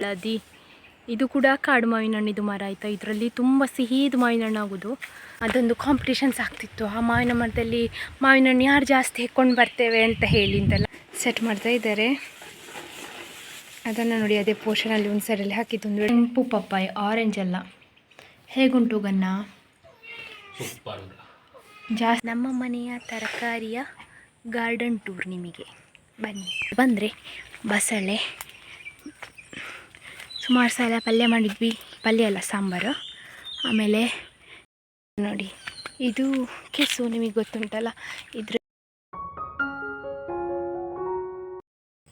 ಲದಿ. ಇದು ಕೂಡ ಕಾಡು ಮಾವಿನ ಹಣ್ಣಿದು ಮರ ಆಯಿತಾ? ಇದರಲ್ಲಿ ತುಂಬ ಸಿಹಿದು ಮಾವಿನ ಹಣ್ಣು ಆಗೋದು. ಅದೊಂದು ಕಾಂಪಿಟೇಷನ್ಸ್ ಆಗ್ತಿತ್ತು. ಆ ಮಾವಿನ ಮರದಲ್ಲಿ ಮಾವಿನ ಹಣ್ಣು ಯಾರು ಜಾಸ್ತಿ ಹೆಕ್ಕೊಂಡು ಬರ್ತೇವೆ ಅಂತ ಹೇಳಿ ಅಂತೆಲ್ಲ ಸೆಟ್ ಮಾಡ್ತಾ ಇದ್ದಾರೆ. ಅದನ್ನು ನೋಡಿ ಅದೇ ಪೋರ್ಷನಲ್ಲಿ ಒಂದು ಸೈಡಲ್ಲಿ ಹಾಕಿದ್ದು ಒಂದು ಕೆಂಪು ಪಪ್ಪಾಯಿ ಆರೆಂಜ್ ಎಲ್ಲ ಹೇಗುಂಟು ಗನ್ನ? ಜಾಸ್ತಿ. ನಮ್ಮ ಮನೆಯ ತರಕಾರಿಯ ಗಾರ್ಡನ್ ಟೂರ್ ನಿಮಗೆ. ಬನ್ನಿ. ಬಂದರೆ ಬಸಳೆ ಸುಮಾರು ಸಲ ಪಲ್ಯ ಮಾಡಿದ್ವಿ. ಪಲ್ಯ ಅಲ್ಲ, ಸಾಂಬಾರು. ಆಮೇಲೆ ನೋಡಿ, ಇದು ಕೆಸು ನಿಮಗೆ ಗೊತ್ತುಂಟಲ್ಲ, ಇದ್ರ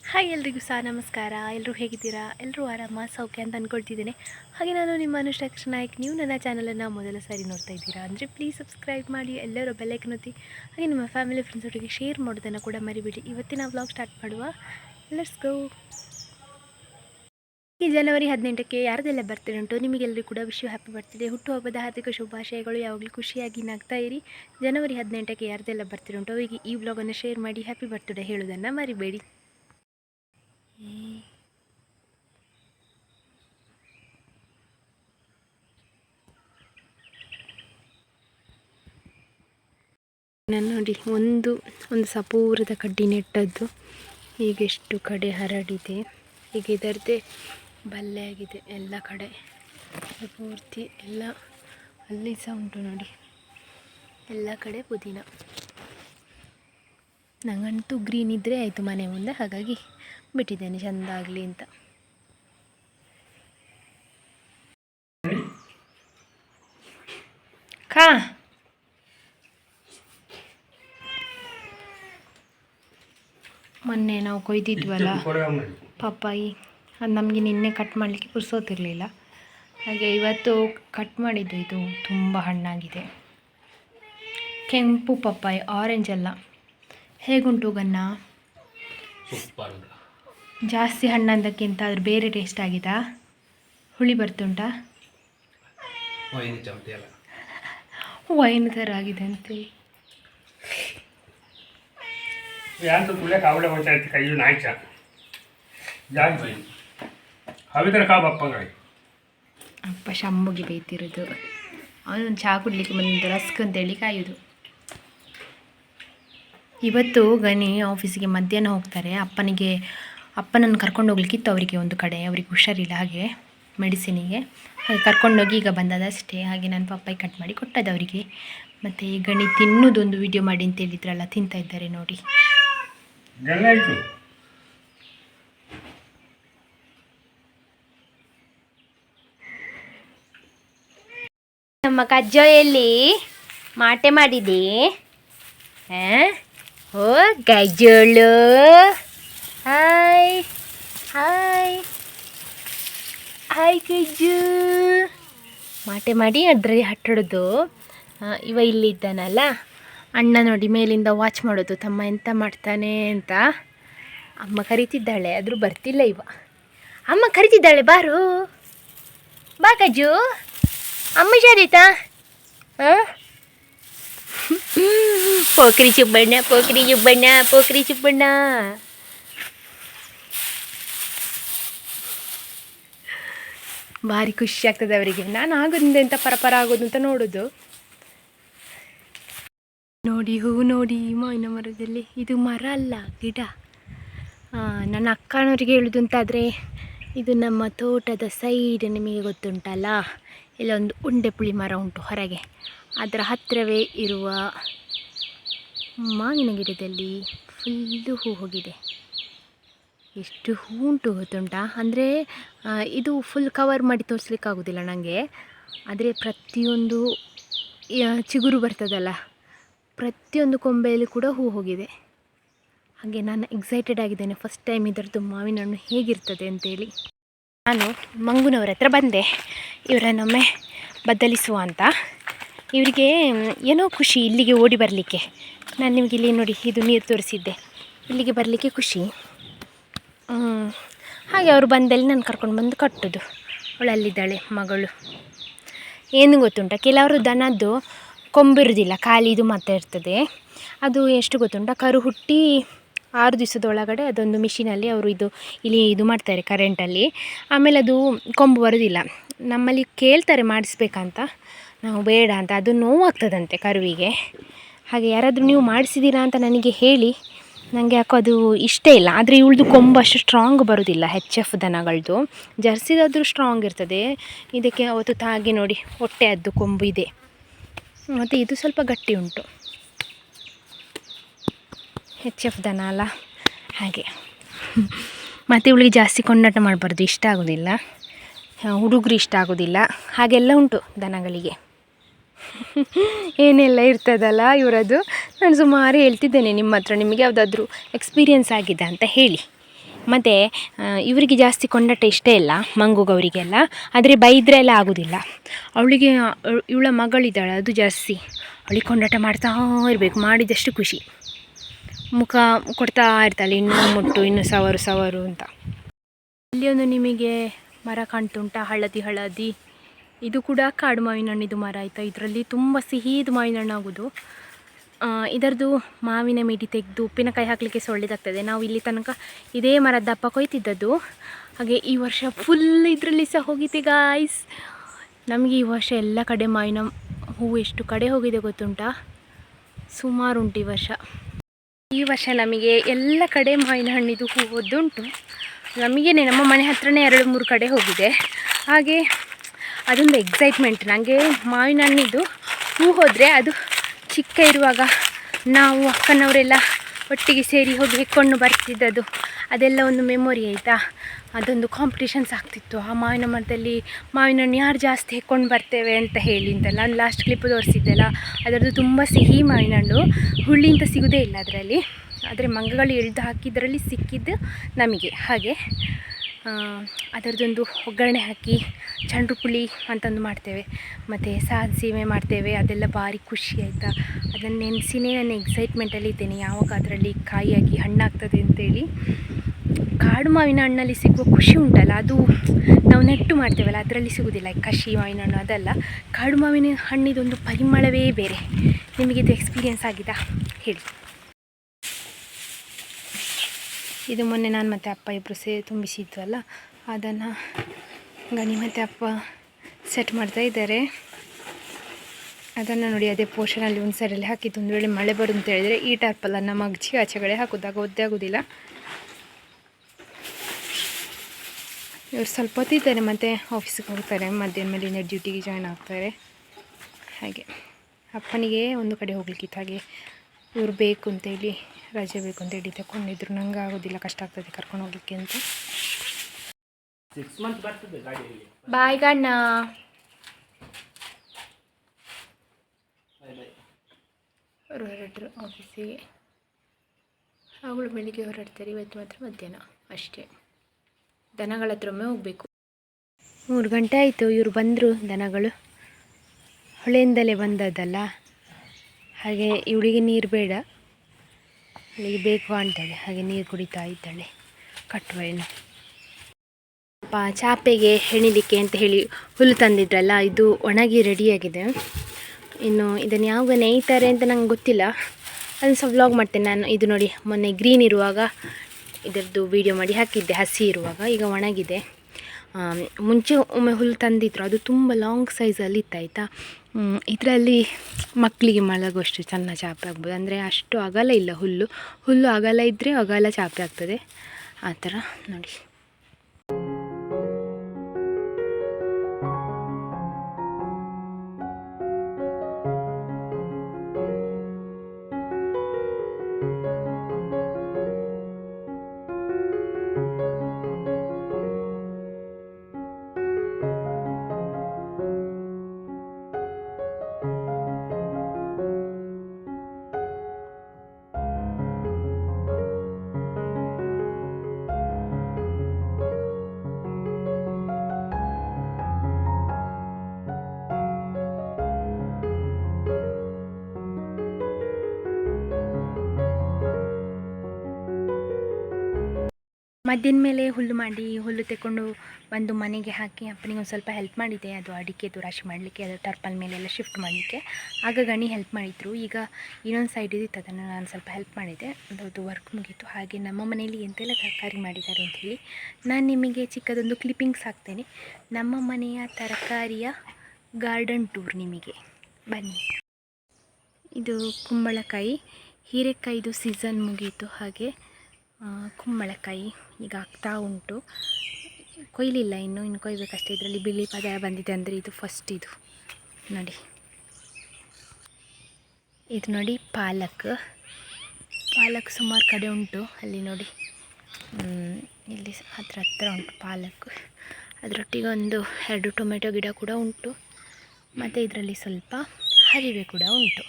ಹಾಯ್ ಎಲ್ರಿಗೂ ಸಹ ನಮಸ್ಕಾರ. ಎಲ್ಲರೂ ಹೇಗಿದ್ದೀರಾ? ಎಲ್ಲರೂ ಆರಾಮ, ಸೌಖ್ಯ ಅಂತ ಅಂದ್ಕೊಳ್ತಿದ್ದೇನೆ ಹಾಗೆ ನಾನು ನಿಮ್ಮ ಅನುಷ್ಠಾ ನಾಯಕ್ ನೀವು ನನ್ನ ಚಾನಲನ್ನು ಮೊದಲ ಸಾರಿ ನೋಡ್ತಾ ಇದ್ದೀರಾ ಅಂದರೆ ಪ್ಲೀಸ್ ಸಬ್ಸ್ಕ್ರೈಬ್ ಮಾಡಿ, ಎಲ್ಲರೂ ಬೆಲ್ಲೈಕ್ ಒತ್ತಿ. ಹಾಗೆ ನಿಮ್ಮ ಫ್ಯಾಮಿಲಿ ಫ್ರೆಂಡ್ಸ್ ಒಟ್ಟಿಗೆ ಶೇರ್ ಮಾಡೋದನ್ನು ಕೂಡ ಮರಿಬಿಡಿ. ಇವತ್ತಿನ ವ್ಲಾಗ್ ಸ್ಟಾರ್ಟ್ ಮಾಡುವ. ಲೆಟ್ಸ್ ಗೋ ಈ ಜನವರಿ ಹದಿನೆಂಟಕ್ಕೆ ಯಾರದೆಲ್ಲ ಬರ್ತ್ಡೇ ಉಂಟು? ನಿಮಗೆಲ್ಲರಿಗೂ ಕೂಡ ವಿಶ್ವ ಹ್ಯಾಪಿ ಬರ್ತಿದೆ ಹುಟ್ಟುಹಬ್ಬದ ಹಾರ್ದಿಕ ಶುಭಾಶಯಗಳು. ಯಾವಾಗಲೂ ಖುಷಿಯಾಗಿ ನಗ್ತಾ ಇರಿ. ಜನವರಿ ಹದಿನೆಂಟಕ್ಕೆ ಯಾರದೆಲ್ಲ ಬರ್ತ್ಡೇ ಉಂಟು? ಅವರಿಗೆ ಈ ಬ್ಲಾಗನ್ನು ಶೇರ್ ಮಾಡಿ ಹ್ಯಾಪಿ ಬರ್ತ್ಡೇ ಹೇಳೋದನ್ನು ಮರಿಬೇಡಿ. ನಾನು ನೋಡಿ ಒಂದು ಒಂದು ಸಪೂರದ ಕಡ್ಡಿ ನೆಟ್ಟದ್ದು. ಈಗೆಷ್ಟು ಕಡೆ ಹರಡಿದೆ. ಹೀಗೆ ಇದರದ್ದೇ ಬಲ್ಲೆ ಆಗಿದೆ ಎಲ್ಲ ಕಡೆ. ಪೂರ್ತಿ ಎಲ್ಲ ಅಲ್ಲಿ ಸಹ ಉಂಟು ನೋಡಿ. ಎಲ್ಲ ಕಡೆ ಪುದೀನ. ನನಗಂತೂ ಗ್ರೀನ್ ಇದ್ದರೆ ಆಯಿತು ಮನೆ ಮುಂದೆ, ಹಾಗಾಗಿ ಬಿಟ್ಟಿದ್ದೇನೆ ಚೆಂದ ಆಗಲಿ ಅಂತ. ಕಾ. ಮೊನ್ನೆ ನಾವು ಕೊಯ್ದಿದ್ವಲ್ಲ, ಪಪ್ಪಾಯಿ. ಅದು ನಮಗೆ ನಿನ್ನೆ ಕಟ್ ಮಾಡಲಿಕ್ಕೆ ಪುರ್ಸೋತಿರಲಿಲ್ಲ. ಹಾಗೆ ಇವತ್ತು ಕಟ್ ಮಾಡಿದ್ದು ಇದು ತುಂಬ ಹಣ್ಣಾಗಿದೆ. ಕೆಂಪು ಪಪ್ಪಾಯಿ ಆರೆಂಜ್ ಅಲ್ಲ. ಹೇಗುಂಟು ಗನ್ನ ಜಾಸ್ತಿ ಹಣ್ಣಂದಕ್ಕಿಂತ ಅದ್ರ ಬೇರೆ ಟೇಸ್ಟ್ ಆಗಿದಾ? ಹುಳಿ ಬರ್ತುಂಟಾ? ವೈನ್ ಥರ ಆಗಿದೆ ಅಂತ ಯಾರು ಕೂಡ ಕಾವಡೆ ಹೋಗ್ತಾ ಇತ್ತು ಕೈಯು ನಾಯ್ಚ ಜಾಯ್ ಕಾ ಬಪ್ಪಂಗಾಯಿ. ಅಪ್ಪ ಶಂಬುಗೆ ಬೈತಿರೋದು ಅವನೊಂದು ಚಹಾ ಕುಡ್ಲಿಕ್ಕೆ ಬಂದ ರಸ್ಕ್ ಅಂತೇಳಿ ಕಾಯೋದು. ಇವತ್ತು ಗಣಿ ಆಫೀಸಿಗೆ ಮಧ್ಯಾಹ್ನ ಹೋಗ್ತಾರೆ. ಅಪ್ಪನಿಗೆ ಅಪ್ಪನನ್ನು ಕರ್ಕೊಂಡು ಹೋಗ್ಲಿಕ್ಕಿತ್ತು ಅವರಿಗೆ ಒಂದು ಕಡೆ. ಅವ್ರಿಗೆ ಹುಷಾರಿಲ್ಲ ಹಾಗೆ ಮೆಡಿಸಿನಿಗೆ. ಹಾಗೆ ಕರ್ಕೊಂಡೋಗಿ ಈಗ ಬಂದದಷ್ಟೇ ಹಾಗೆ ನಾನು ಪಪ್ಪಾಯಿ ಕಟ್ ಮಾಡಿ ಕೊಟ್ಟದ್ದು ಅವರಿಗೆ. ಮತ್ತು ಈ ಗಣಿ ತಿನ್ನೋದೊಂದು ವಿಡಿಯೋ ಮಾಡಿ ಅಂತ ಹೇಳಿದ್ರಲ್ಲ ತಿಂತಾ ಇದ್ದಾರೆ ನೋಡಿ. ನಮ್ಮ ಕಜ್ಜಾಯಲ್ಲಿ ಮಾಟೆ ಮಾಡಿದೆ. ಓ ಗಜ್ಜೋಳು ಹಾಯ್ ಹಾಯ್. ಹಾಯ್ ಗಜ್ಜು ಮಾಟೆ ಮಾಡಿ ಅದರಲ್ಲಿ ಹಟ್ಟಡೋದು ಇವ ಇಲ್ಲಿದ್ದಾನಲ್ಲ? ಅಣ್ಣ ನೋಡಿ ಮೇಲಿಂದ ವಾಚ್ ಮಾಡೋದು, ತಮ್ಮ ಎಂತ ಮಾಡ್ತಾನೆ ಅಂತ. ಅಮ್ಮ ಕರಿತಿದ್ದಾಳೆ, ಆದರೂ ಬರ್ತಿಲ್ಲ ಇವ. ಅಮ್ಮ ಕರಿತಿದ್ದಾಳೆ, ಬಾರು. ಬಾ, ಕಜ್ಜು. ಅಮ್ಮ ಶಾರಿತಾ ಹಾಂ ಪೋಕ್ರಿ ಸುಬ್ಬಣ್ಣ ಪೋಕ್ರಿ ಸುಬ್ಬಣ್ಣ ಪೋಕ್ರಿ ಸುಬ್ಬಣ್ಣ ಭಾರಿ ಖುಷಿ ಆಗ್ತದೆ ಅವರಿಗೆ. ನಾನು ಆಗೋದಿಂದ ಎಂತ ಪರಪರ ಆಗೋದು ಅಂತ ನೋಡೋದು. ನೋಡಿ ಹೂ ನೋಡಿ ಮಾವಿನ ಮರದಲ್ಲಿ. ಇದು ಮರ ಅಲ್ಲ ಗಿಡ. ನನ್ನ ಅಕ್ಕನವರಿಗೆ ಹೇಳುದು ಅಂತಾದರೆ ಇದು ನಮ್ಮ ತೋಟದ ಸೈಡ್ ನಿಮಗೆ ಗೊತ್ತುಂಟಲ್ಲ? ಇಲ್ಲೊಂದು ಉಂಡೆ ಪುಳಿ ಮರ ಉಂಟು ಹೊರಗೆ. ಅದರ ಹತ್ತಿರವೇ ಇರುವ ಮಾವಿನ ಗಿಡದಲ್ಲಿ ಫುಲ್ಲು ಹೂ ಹೋಗಿದೆ. ಎಷ್ಟು ಹೂ ಉಂಟು ಗೊತ್ತುಂಟಾ? ಅಂದರೆ ಇದು ಫುಲ್ ಕವರ್ ಮಾಡಿ ತೋರಿಸ್ಲಿಕ್ಕಾಗೋದಿಲ್ಲ ನನಗೆ ಆದರೆ ಪ್ರತಿಯೊಂದು ಚಿಗುರು ಬರ್ತದಲ್ಲ? ಪ್ರತಿಯೊಂದು ಕೊಂಬೆಯಲ್ಲಿ ಕೂಡ ಹೂ ಹೋಗಿದೆ. ಹಾಗೆ ನಾನು ಎಕ್ಸೈಟೆಡ್ ಆಗಿದ್ದೇನೆ. ಫಸ್ಟ್ ಟೈಮ್ ಇದರದ್ದು ಮಾವಿನ ಹಣ್ಣು ಹೇಗಿರ್ತದೆ ಅಂತೇಳಿ. ನಾನು ಮಂಗುನವ್ರ ಹತ್ರ ಬಂದೆ. ಇವರನ್ನೊಮ್ಮೆ ಬದಲಿಸುವ ಅಂತ. ಇವರಿಗೆ ಏನೋ ಖುಷಿ ಇಲ್ಲಿಗೆ ಓಡಿ ಬರಲಿಕ್ಕೆ. ನಾನು ನಿಮಗೆ ಇಲ್ಲಿ ನೋಡಿ ಇದು ನೀರು ತೋರಿಸಿದ್ದೆ. ಇಲ್ಲಿಗೆ ಬರಲಿಕ್ಕೆ ಖುಷಿ. ಹಾಗೆ ಅವರು ಬಂದಲ್ಲಿ ನಾನು ಕರ್ಕೊಂಡು ಬಂದು ಕಟ್ಟೋದು. ಅವಳು ಅಲ್ಲಿದ್ದಾಳೆ ಮಗಳು. ಏನು ಗೊತ್ತುಂಟ? ಕೆಲವರು ದನದ್ದು ಕೊಂಬಿರುವುದಿಲ್ಲ ಖಾಲಿ ಇದು ಮಾತ್ರ ಇರ್ತದೆ. ಅದು ಎಷ್ಟು ಗೊತ್ತುಂಟ? ಕರು ಹುಟ್ಟಿ ಆರು ದಿವಸದ ಒಳಗಡೆ ಅದೊಂದು ಮಿಷಿನಲ್ಲಿ ಅವರು ಇದು ಇಲ್ಲಿ ಇದು ಮಾಡ್ತಾರೆ ಕರೆಂಟಲ್ಲಿ. ಆಮೇಲೆ ಅದು ಕೊಂಬು ಬರೋದಿಲ್ಲ. ನಮ್ಮಲ್ಲಿ ಕೇಳ್ತಾರೆ ಮಾಡಿಸ್ಬೇಕಂತ. ನಾವು ಬೇಡ ಅಂತ. ಅದು ನೋವಾಗ್ತದಂತೆ ಕರುವಿಗೆ. ಹಾಗೆ ಯಾರಾದರೂ ನೀವು ಮಾಡಿಸಿದ್ದೀರಾ ಅಂತ ನನಗೆ ಹೇಳಿ. ನನಗೆ ಯಾಕೋ ಅದು ಇಷ್ಟ ಇಲ್ಲ. ಆದರೆ ಇವಳ್ದು ಕೊಂಬು ಅಷ್ಟು ಸ್ಟ್ರಾಂಗ್ ಬರೋದಿಲ್ಲ ಹೆಚ್ ಎಫ್ ದನಗಳದು. ಜರ್ಸಿದಾದರೂ ಸ್ಟ್ರಾಂಗ್ ಇರ್ತದೆ. ಇದಕ್ಕೆ ಅವತ್ತು ತಾಗಿ ನೋಡಿ, ಹೊಟ್ಟೆ ಅದ್ದು ಕೊಂಬು ಇದೆ. ಮತ್ತು ಇದು ಸ್ವಲ್ಪ ಗಟ್ಟಿ ಉಂಟು. ಹೆಚ್ ಎಫ್ ದನ ಅಲ್ಲ? ಹಾಗೆ. ಮತ್ತು ಇವಳಿಗೆ ಜಾಸ್ತಿ ಕೊಂಡಾಟ ಮಾಡಬಾರ್ದು, ಇಷ್ಟ ಆಗೋದಿಲ್ಲ. ಹುಡುಗರು ಇಷ್ಟ ಆಗೋದಿಲ್ಲ. ಹಾಗೆಲ್ಲ ಉಂಟು ದನಗಳಿಗೆ. ಏನೆಲ್ಲ ಇರ್ತದಲ್ಲ ಇವರದು? ನಾನು ಸುಮಾರು ಹೇಳ್ತಿದ್ದೇನೆ ನಿಮ್ಮ ಹತ್ರ, ನಿಮಗೆ ಯಾವುದಾದ್ರೂ ಎಕ್ಸ್ಪೀರಿಯನ್ಸ್ ಆಗಿದೆ ಅಂತ ಹೇಳಿ. ಮತ್ತು ಇವರಿಗೆ ಜಾಸ್ತಿ ಕೊಂಡಾಟ ಇಷ್ಟ ಇಲ್ಲ ಮಂಗು ಗೌರಿಗೆಲ್ಲ ಆದರೆ ಬೈದ್ರೆ ಎಲ್ಲ ಆಗೋದಿಲ್ಲ. ಅವಳಿಗೆ, ಇವಳ ಮಗಳಿದ್ದಾಳೆ, ಅದು ಜಾಸ್ತಿ. ಅವಳಿಗೆ ಕೊಂಡಾಟ ಮಾಡ್ತಾ ಇರಬೇಕು, ಮಾಡಿದಷ್ಟು ಖುಷಿ. ಮುಖ ಕೊಡ್ತಾ ಇರ್ತಾಳೆ, ಇನ್ನೂ ಮುಟ್ಟು, ಇನ್ನು ಸವರು ಸವರು ಅಂತ. ಇಲ್ಲಿ ಒಂದು ನಿಮಗೆ ಮರ ಕಾಣ್ತುಂಟ ಹಳದಿ ಹಳದಿ. ಇದು ಕೂಡ ಕಾಡು ಮಾವಿನ ಹಣ್ಣಿದು ಮರ ಆಯಿತಾ? ಇದರಲ್ಲಿ ತುಂಬ ಸಿಹಿದು ಮಾವಿನ ಹಣ್ಣು ಆಗೋದು ಇದರದ್ದು ಮಾವಿನ ಮಿಡಿ ತೆಗೆದು ಉಪ್ಪಿನಕಾಯಿ ಹಾಕಲಿಕ್ಕೆ ಸೊಳ್ಳೆದಾಗ್ತದೆ. ನಾವು ಇಲ್ಲಿ ತನಕ ಇದೇ ಮರದ ದಪ್ಪ ಕೊಯ್ತಿದ್ದದ್ದು. ಹಾಗೆ ಈ ವರ್ಷ ಫುಲ್ ಇದರಲ್ಲಿ ಸಹ ಹೋಗಿದೆ ಗಾಯ್ಸ್ ನಮಗೆ ಈ ವರ್ಷ ಎಲ್ಲ ಕಡೆ ಮಾವಿನ ಹೂವು ಎಷ್ಟು ಕಡೆ ಹೋಗಿದೆ ಗೊತ್ತುಂಟಾ? ಸುಮಾರು ಉಂಟು ಈ ವರ್ಷ. ಈ ವರ್ಷ ನಮಗೆ ಎಲ್ಲ ಕಡೆ ಮಾವಿನ ಹಣ್ಣಿದು ಹೂವದ್ದುಂಟು ನಮಗೇನೆ ನಮ್ಮ ಮನೆ ಹತ್ರನೇ ಎರಡು ಮೂರು ಕಡೆ ಹೋಗಿದೆ. ಹಾಗೆ ಅದೊಂದು ಎಕ್ಸೈಟ್ಮೆಂಟ್ ನನಗೆ ಮಾವಿನ ಹಣ್ಣಿದು ಹೂ ಹೋದರೆ ಅದು ಚಿಕ್ಕ ಇರುವಾಗ ನಾವು ಅಕ್ಕನವರೆಲ್ಲ ಒಟ್ಟಿಗೆ ಸೇರಿ ಹೋಗಿ ಹೆಕ್ಕೊಂಡು ಬರ್ತಿದ್ದದು. ಅದೆಲ್ಲ ಒಂದು ಮೆಮೊರಿ ಆಯಿತಾ? ಅದೊಂದು ಕಾಂಪಿಟೇಷನ್ಸ್ ಆಗ್ತಿತ್ತು. ಆ ಮಾವಿನ ಮರದಲ್ಲಿ ಮಾವಿನ ಹಣ್ಣು ಯಾರು ಜಾಸ್ತಿ ಹೆಕ್ಕೊಂಡು ಬರ್ತೇವೆ ಅಂತ ಹೇಳಿ ಅಂತೆಲ್ಲ, ನಾನು ಲಾಸ್ಟ್ ಕ್ಲಿಪ್ ತೋರಿಸಿದ್ದೆಲ್ಲ, ಅದರದ್ದು ತುಂಬ ಸಿಹಿ ಮಾವಿನ ಹಣ್ಣು ಹುಳಿ ಅಂತ ಸಿಗೋದೇ ಇಲ್ಲ ಅದರಲ್ಲಿ. ಆದರೆ ಮಂಗಗಳು ಎಳ್ದು ಹಾಕಿದ್ರಲ್ಲಿ ಸಿಕ್ಕಿದ್ದು ನಮಗೆ. ಹಾಗೆ ಅದರದ್ದೊಂದು ಒಗ್ಗರಣೆ ಹಾಕಿ ಚಂಡ್ರು ಪುಳಿ ಅಂತಂದು ಮಾಡ್ತೇವೆ. ಮತ್ತು ಸೀಮೆ ಮಾಡ್ತೇವೆ, ಅದೆಲ್ಲ ಭಾರಿ ಖುಷಿ ಆಯಿತಾ. ಅದನ್ನು ನೆನೆಸಿನೇ ನಾನು ಎಕ್ಸೈಟ್ಮೆಂಟಲ್ಲಿ ಇದ್ದೇನೆ. ಯಾವಾಗ ಅದರಲ್ಲಿ ಕಾಯಿಯಾಗಿ ಹಣ್ಣಾಗ್ತದೆ ಅಂತೇಳಿ. ಕಾಡು ಮಾವಿನ ಹಣ್ಣಲ್ಲಿ ಸಿಗುವ ಖುಷಿ ಉಂಟಲ್ಲ, ಅದು ನಾವು ನೆಟ್ಟು ಮಾಡ್ತೇವಲ್ಲ, ಅದರಲ್ಲಿ ಸಿಗುವುದಿಲ್ಲ ಕಷಿ ಮಾವಿನ ಹಣ್ಣು ಅದಲ್ಲ. ಕಾಡು ಮಾವಿನ ಹಣ್ಣಿದೊಂದು ಪರಿಮಳವೇ ಬೇರೆ. ನಿಮಗಿದು ಎಕ್ಸ್ಪೀರಿಯೆನ್ಸ್ ಆಗಿದಾ? ಹೇಳಿ. ಇದು ಮೊನ್ನೆ ನಾನು ಮತ್ತು ಅಪ್ಪ ಇಬ್ಬರು ಸೇ ತುಂಬಿಸಿದ್ವಲ್ಲ ಅದನ್ನು ಗಣಿ ಮತ್ತು ಅಪ್ಪ ಸೆಟ್ ಮಾಡ್ತಾ ಇದ್ದಾರೆ. ಅದನ್ನು ನೋಡಿ ಅದೇ ಪೋರ್ಷನಲ್ಲಿ ಒಂದು ಸೈಡಲ್ಲಿ ಹಾಕಿದ್ದು, ಒಂದು ವೇಳೆ ಮಳೆ ಬರು ಅಂತ ಹೇಳಿದರೆ ಈ ಟಾರ್ಪಲನ್ನು ಮಗ್ಚಿ ಆಚೆಗಡೆ ಹಾಕೋದಾಗ ಒದ್ದೆ ಆಗೋದಿಲ್ಲ. ಇವ್ರು ಸ್ವಲ್ಪ ಹೊತ್ತಿದ್ದಾರೆ ಮತ್ತು ಆಫೀಸಿಗೆ ಹೋಗ್ತಾರೆ ಮಧ್ಯಾಹ್ನ ಮೇಲೆ ಡ್ಯೂಟಿಗೆ ಜಾಯ್ನ್ ಆಗ್ತಾರೆ. ಹಾಗೆ. ಅಪ್ಪನಿಗೆ ಒಂದು ಕಡೆ ಹೋಗ್ಲಿಕ್ಕಿತ್ತು ಹಾಗೆ ಇವ್ರು ಬೇಕು ಅಂತೇಳಿ ರಜೆ ಬೇಕು ಅಂತೇಳಿ ತಗೊಂಡಿದ್ರು ನಂಗೆ ಆಗೋದಿಲ್ಲ ಕಷ್ಟ ಆಗ್ತದೆ ಕರ್ಕೊಂಡು ಹೋಗ್ಲಿಕ್ಕೆ ಅಂತ. ಬಾಯ್ ಗಣ್ಣ. ಅವರು ಹೊರಟರು ಆಫೀಸಿಗೆ ಅವಳು ಬೆಳಿಗ್ಗೆ ಹೊರಡ್ತಾರೆ ಇವತ್ತು ಮಾತ್ರ ಮಧ್ಯಾಹ್ನ ಅಷ್ಟೇ. ದನಗಳ ಹತ್ರ ಒಮ್ಮೆ ಹೋಗಬೇಕು. ಮೂರು ಗಂಟೆ ಆಯಿತು, ಇವರು ಬಂದರು, ದನಗಳು. ಹೊಳೆಯಿಂದಲೇ ಬಂದದ್ದಲ್ಲ. ಹಾಗೆ ಇವಳಿಗೆ ನೀರು ಬೇಡ. ಅವಳಿಗೆ ಬೇಕು ಅಂತಾಳೆ ಹಾಗೆ ನೀರು ಕುಡಿತಾ ಇದ್ದಾಳೆ ಕಟ್ಟುವ ಪಾಪ ಚಾಪೆಗೆ ಹೆಣಿಲಿಕ್ಕೆ ಅಂತ ಹೇಳಿ ಹುಲ್ಲು ತಂದಿದ್ರಲ್ಲ, ಇದು ಒಣಗಿ ರೆಡಿಯಾಗಿದೆ. ಇನ್ನು ಇದನ್ನು ಯಾವಾಗ ನೇಯ್ತಾರೆ ಅಂತ ನಂಗೆ ಗೊತ್ತಿಲ್ಲ. ಅದನ್ನು ಸಹ ವ್ಲಾಗ್ ಮಾಡ್ತೇನೆ ನಾನು. ಇದು ನೋಡಿ, ಮೊನ್ನೆ ಗ್ರೀನ್ ಇರುವಾಗ ಇದರದ್ದು ವೀಡಿಯೋ ಮಾಡಿ ಹಾಕಿದ್ದೆ, ಹಸಿ ಇರುವಾಗ. ಈಗ ಒಣಗಿದೆ. ಮುಂಚೆ ಒಮ್ಮೆ ಹುಲ್ಲು ತಂದಿದ್ರು. ಅದು ತುಂಬ ಲಾಂಗ್ ಸೈಜಲ್ಲಿ ಇತ್ತಾಯ್ತಾ ಇದರಲ್ಲಿ ಮಕ್ಕಳಿಗೆ ಮಲಗುವಷ್ಟು ಸಣ್ಣ ಚಾಪೆ ಆಗ್ಬೋದು. ಅಂದರೆ ಅಷ್ಟು ಅಗಲ ಇಲ್ಲ ಹುಲ್ಲು. ಹುಲ್ಲು ಅಗಲ ಇದ್ದರೆ ಅಗಲ ಚಾಪೆ ಆಗ್ತದೆ. ಆ ಥರ ನೋಡಿ. ಮಧ್ಯಾಹ್ನ ಮೇಲೆ ಹುಲ್ಲು ಮಾಡಿ ಹುಲ್ಲು ತೆಕ್ಕೊಂಡು ಬಂದು ಮನೆಗೆ ಹಾಕಿ ಅಪ್ಪನಿಗೆ ಒಂದು ಸ್ವಲ್ಪ ಹೆಲ್ಪ್ ಮಾಡಿದ್ದೆ ಅದು ಅಡಿಕೆದು ರಾಶಿ ಮಾಡಲಿಕ್ಕೆ, ಅದು ಟರ್ಪಲ್ ಮೇಲೆಲ್ಲ ಶಿಫ್ಟ್ ಮಾಡಲಿಕ್ಕೆ. ಆಗ ಗಣಿ ಹೆಲ್ಪ್ ಮಾಡಿದರು. ಈಗ ಇನ್ನೊಂದು ಸೈಡ್ ಇದ್ದಿತ್ತು ಅದನ್ನು ನಾನು ಸ್ವಲ್ಪ ಹೆಲ್ಪ್ ಮಾಡಿದ್ದೆ ಅದು ವರ್ಕ್ ಮುಗೀತು. ಹಾಗೆ ನಮ್ಮ ಮನೆಯಲ್ಲಿ ಎಂತೆಲ್ಲ ತರಕಾರಿ ಮಾಡಿದ್ದಾರೆ ಅಂತ ಹೇಳಿ ನಾನು ನಿಮಗೆ ಚಿಕ್ಕದೊಂದು ಕ್ಲಿಪ್ಪಿಂಗ್ಸ್ ಹಾಕ್ತೇನೆ. ನಮ್ಮ ಮನೆಯ ತರಕಾರಿಯ ಗಾರ್ಡನ್ ಟೂರ್ ನಿಮಗೆ. ಬನ್ನಿ. ಇದು ಕುಂಬಳಕಾಯಿ, ಹೀರೆಕಾಯಿದು ಸೀಸನ್ ಮುಗೀತು. ಹಾಗೆ ಕುಂಬಳಕಾಯಿ ಈಗ ಆಗ್ತಾ ಉಂಟು. ಕೊಯ್ಲಿಲ್ಲ ಇನ್ನು ಇನ್ನು ಕೊಯ್ಬೇಕಷ್ಟೇ. ಇದರಲ್ಲಿ ಬಿಳಿ ಪದಾಯ ಬಂದಿದೆ ಅಂದರೆ ಇದು ಫಸ್ಟ್ ಇದು. ನೋಡಿ. ಇದು ನೋಡಿ ಪಾಲಕ್. ಪಾಲಕ್ ಸುಮಾರು ಕಡೆ ಉಂಟು ಅಲ್ಲಿ ನೋಡಿ. ಇಲ್ಲಿ ಹತ್ರ ಹತ್ರ ಉಂಟು ಪಾಲಕ್. ಅದರೊಟ್ಟಿಗೆ ಒಂದು ಎರಡು ಟೊಮೆಟೊ ಗಿಡ ಕೂಡ ಉಂಟು. ಮತ್ತು ಇದರಲ್ಲಿ ಸ್ವಲ್ಪ ಹರಿವೆ ಕೂಡ ಉಂಟು.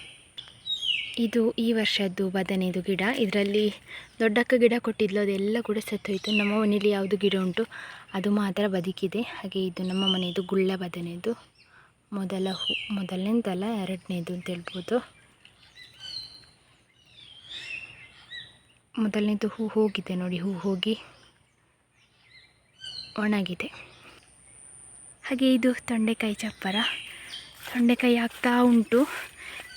ಇದು ಈ ವರ್ಷದ್ದು ಬದನೆದು ಗಿಡ. ಇದರಲ್ಲಿ ದೊಡ್ಡಕ್ಕ ಗಿಡ ಕೊಟ್ಟಿದ್ಲು, ಅದೆಲ್ಲ ಕೂಡ ಸತ್ತೋಯ್ತು. ನಮ್ಮ ಮನೇಲಿ ಯಾವುದು ಗಿಡ ಉಂಟು, ಅದು ಮಾತ್ರ ಬದುಕಿದೆ. ಹಾಗೆ ಇದು ನಮ್ಮ ಮನೆಯದು ಗುಳ್ಳ ಬದನೆದು. ಮೊದಲ ಹೂ ಮೊದಲನೇದಲ್ಲ ಎರಡನೇದು ಅಂತ ಹೇಳ್ಬೋದು. ಮೊದಲನೇದು ಹೂ ಹೋಗಿದೆ ನೋಡಿ, ಹೂ ಹೋಗಿ ಒಣಗಿದೆ. ಹಾಗೆ ಇದು ತೊಂಡೆಕಾಯಿ ಚಪ್ಪರ. ತೊಂಡೆಕಾಯಿ ಆಗ್ತಾ ಉಂಟು.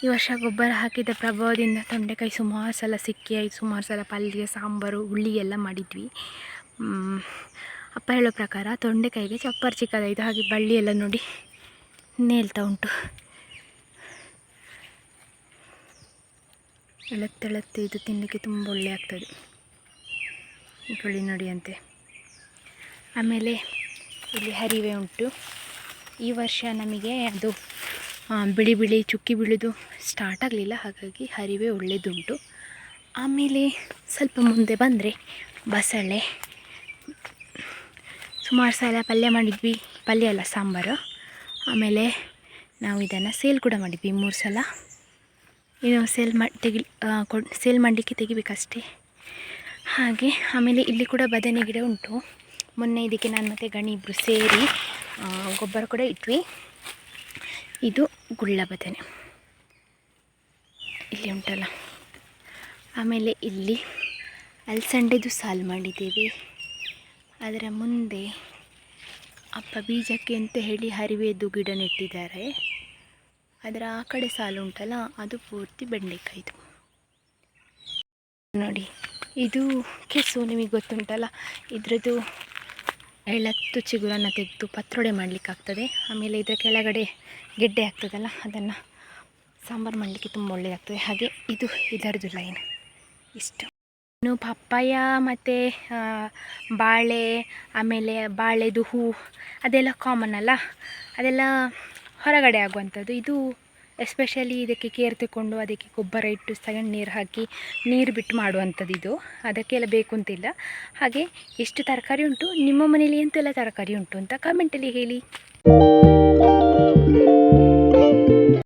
ಈ ವರ್ಷ ಗೊಬ್ಬರ ಹಾಕಿದ ಪ್ರಭಾವದಿಂದ ತೊಂಡೆಕಾಯಿ ಸುಮಾರು ಸಲ ಸಿಕ್ಕಿ ಆಯ್ತು ಸುಮಾರು ಸಲ ಪಲ್ಯ, ಸಾಂಬಾರು, ಹುಳಿ ಎಲ್ಲ ಮಾಡಿದ್ವಿ. ಅಪ್ಪ ಹೇಳೋ ಪ್ರಕಾರ ತೊಂಡೆಕಾಯಿಗೆ ಚಪ್ಪರ್ ಚಿಕ್ಕದಾಯಿತು ಹಾಗೆ ಬಳ್ಳಿ ಎಲ್ಲ ನೋಡಿ ನೇಲ್ತಾ ಉಂಟು. ಎಳತ್ತೆಳತ್ತೆ ಇದು ತಿನ್ನಲಿಕ್ಕೆ ತುಂಬ ಒಳ್ಳೆ ಆಗ್ತದೆ. ಹುಳ್ಳಿ ನೋಡಿ ಅಂತೆ ಆಮೇಲೆ ಇಲ್ಲಿ ಹರಿವೆ ಉಂಟು. ಈ ವರ್ಷ ನಮಗೆ ಅದು ಬಿಳಿ ಬಿಳಿ ಚುಕ್ಕಿ ಬೀಳೋದು ಸ್ಟಾರ್ಟ್ ಆಗಲಿಲ್ಲ, ಹಾಗಾಗಿ ಹರಿವೆ ಒಳ್ಳೆಯದುಂಟು ಆಮೇಲೆ ಸ್ವಲ್ಪ ಮುಂದೆ ಬಂದರೆ ಬಸಳೆ. ಸುಮಾರು ಸಲ ಪಲ್ಯ ಮಾಡಿದ್ವಿ, ಪಲ್ಯ ಅಲ್ಲ, ಸಾಂಬಾರು. ಆಮೇಲೆ ನಾವು ಇದನ್ನು ಸೇಲ್ ಕೂಡ ಮಾಡಿದ್ವಿ ಮೂರು ಸಲ. ಇನ್ನು ಸೇಲ್ ಮಾಡಿ ತೆಗಿ ಕೊಡ್ ಸೇಲ್ ಮಾಡಲಿಕ್ಕೆ ತೆಗಿಬೇಕಷ್ಟೇ. ಹಾಗೆ, ಆಮೇಲೆ ಇಲ್ಲಿ ಕೂಡ ಬದನೆ ಗಿಡ ಉಂಟು. ಮೊನ್ನೆ ಇದಕ್ಕೆ ನಾನು ಮತ್ತು ಗಣಿ ಇಬ್ಬರು ಸೇರಿ ಗೊಬ್ಬರ ಕೂಡ ಇಟ್ವಿ. ಇದು ಗುಳ್ಳ ಬದನೆ ಇಲ್ಲಿ ಉಂಟಲ್ಲ. ಆಮೇಲೆ ಇಲ್ಲಿ ಅಲಸಂಡೆದು ಸಾಲು ಮಾಡಿದ್ದೇವೆ. ಅದರ ಮುಂದೆ ಅಪ್ಪ ಬೀಜಕ್ಕೆ ಅಂತ ಹೇಳಿ ಹರಿವೆದು ಗಿಡ ನೆಟ್ಟಿದ್ದಾರೆ ಅದರ ಆ ಕಡೆ ಸಾಲು ಉಂಟಲ್ಲ, ಅದು ಪೂರ್ತಿ ಬೆಂಡೆಕಾಯಿದು. ನೋಡಿ, ಇದು ಕೆಸು ನಿಮಗೆ ಗೊತ್ತುಂಟಲ್ಲ, ಇದ್ರದ್ದು ಎಳತ್ತು ಚಿಗುರನ್ನು ತೆಗೆದು ಪತ್ರೊಡೆ ಮಾಡಲಿಕ್ಕಾಗ್ತದೆ. ಆಮೇಲೆ ಇದರ ಕೆಳಗಡೆ ಗೆಡ್ಡೆ ಆಗ್ತದಲ್ಲ, ಅದನ್ನು ಸಾಂಬಾರು ಮಾಡಲಿಕ್ಕೆ ತುಂಬ ಒಳ್ಳೆಯದಾಗ್ತದೆ ಹಾಗೆ ಇದು ಇದರದ್ದು ಲೈನ್ ಇಷ್ಟು. ಇನ್ನು ಪಪ್ಪಾಯ ಮತ್ತು ಬಾಳೆ, ಆಮೇಲೆ ಬಾಳೆದು ಹೂ, ಅದೆಲ್ಲ ಕಾಮನ್ ಅಲ್ಲ. ಅದೆಲ್ಲ ಹೊರಗಡೆ ಆಗುವಂಥದ್ದು. ಇದು ಎಸ್ಪೆಷಲಿ ಇದಕ್ಕೆ ಕೇರ್ ತಗೊಂಡು ಅದಕ್ಕೆ ಗೊಬ್ಬರ ಇಟ್ಟು ಸೆಕೆಂಡ್ ನೀರು ಹಾಕಿ ನೀರು ಬಿಟ್ಟು ಮಾಡುವಂಥದ್ದು ಇದು. ಅದಕ್ಕೆಲ್ಲ ಬೇಕು ಅಂತಿಲ್ಲ ಹಾಗೆ ಎಷ್ಟು ತರಕಾರಿ ಉಂಟು? ನಿಮ್ಮ ಮನೇಲಿ ಎಂತೆಲ್ಲ ತರಕಾರಿ ಉಂಟು ಅಂತ ಕಮೆಂಟಲ್ಲಿ ಹೇಳಿ.